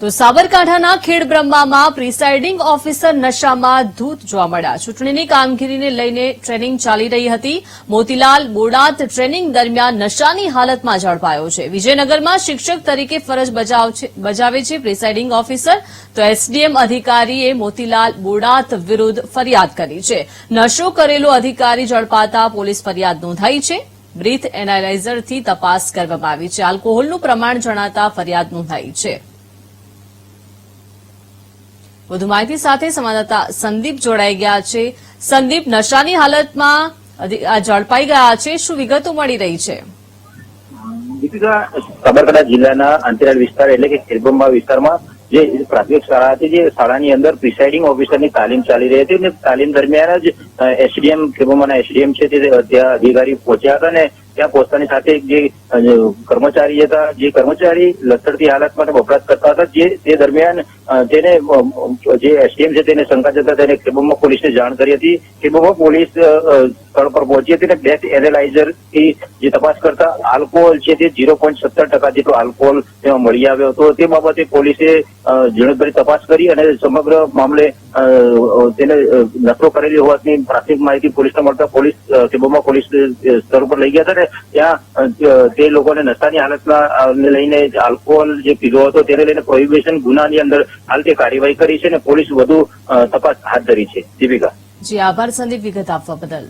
તો સાબરકાંઠાના ખેડબ્રહ્મામાં presiding officer નશામાં ધૂત જોવા મળ્યા. ચૂંટણીની કામગીરીને લઈને ટ્રેનિંગ ચાલી રહી હતી. મોતીલાલ બોડાત ટ્રેનિંગ દરમિયાન નશાની હાલતમાં ઝડપાયો છે. વિજયનગરમાં શિક્ષક તરીકે ફરજ બજાવ છે- બજાવે છે પ્રિસાઇડિંગ ઓફિસર. તો એસડીએમ અધિકારીએ મોતીલાલ બોડાત વિરુદ્ધ ફરિયાદ કરી છે. નશો કરેલો અધિકારી ઝડપાતા પોલીસ ફરિયાદ નોંધાઈ છે. બ્રીથ એનાલાઇઝરથી તપાસ કરવામાં આવી છે. આલ્કોહોલનું પ્રમાણ જણાતા ફરિયાદ નોંધાઈ છે. વધુ માહિતી સાથે સંવાદદાતા સંદીપ જોડાઈ ગયા છે. સંદીપ, નશાની હાલતમાં ઝડપાઈ ગયા છે. શું વિગતો મળી રહી છે? સાબરકાંઠા જિલ્લાના અંતરિયાળ વિસ્તાર એટલે કે ખેરબંબા વિસ્તારમાં જે પ્રાથમિક શાળા હતી, જે શાળાની અંદર પ્રિસાઇડિંગ ઓફિસરની તાલીમ ચાલી રહી હતી અને તાલીમ દરમિયાન જ એસડીએમ, ખેરબંબાના એસડીએમ છે તે અધિકારી પહોંચ્યા હતા અને ત્યાં પોતાની સાથે જે કર્મચારી હતા, જે કર્મચારી લથડતી હાલતમાં વપરાશ કરતા હતા, જે, તે દરમિયાન તેને જે એસડીએમ છે તેને શંકા જતા તેને ખેરબંબા પોલીસને જાણ કરી હતી. ખેરબંબા પોલીસ સ્થળ પર પહોંચી હતી અને ડેથ એનાલાઇઝર જે તપાસ કરતા આલ્કોહોલ છે તે ઝીરો પોઈન્ટ સત્તર ટકા જેટલો આલ્કોહોલ તેમાં મળી આવ્યો હતો. તે બાબતે પોલીસે ઝીણવટભરી તપાસ કરી અને સમગ્ર મામલે તેને નકલો કરેલી હોવાની પ્રાથમિક માહિતી પોલીસને મળતા પોલીસ અ, પોલીસ સ્થળ પર લઈ ગયા હતા અને ત્યાં તે લોકોને નશાની હાલતમાં લઈને આલ્કોહોલ જે પીધો હતો તેને લઈને પ્રોહિબિશન ગુનાની અંદર હાલ તે કાર્યવાહી કરી છે અને પોલીસ વધુ તપાસ હાથ ધરી છે. દીપિકા. જી આભાર સંદીપ વિગત આપવા બદલ.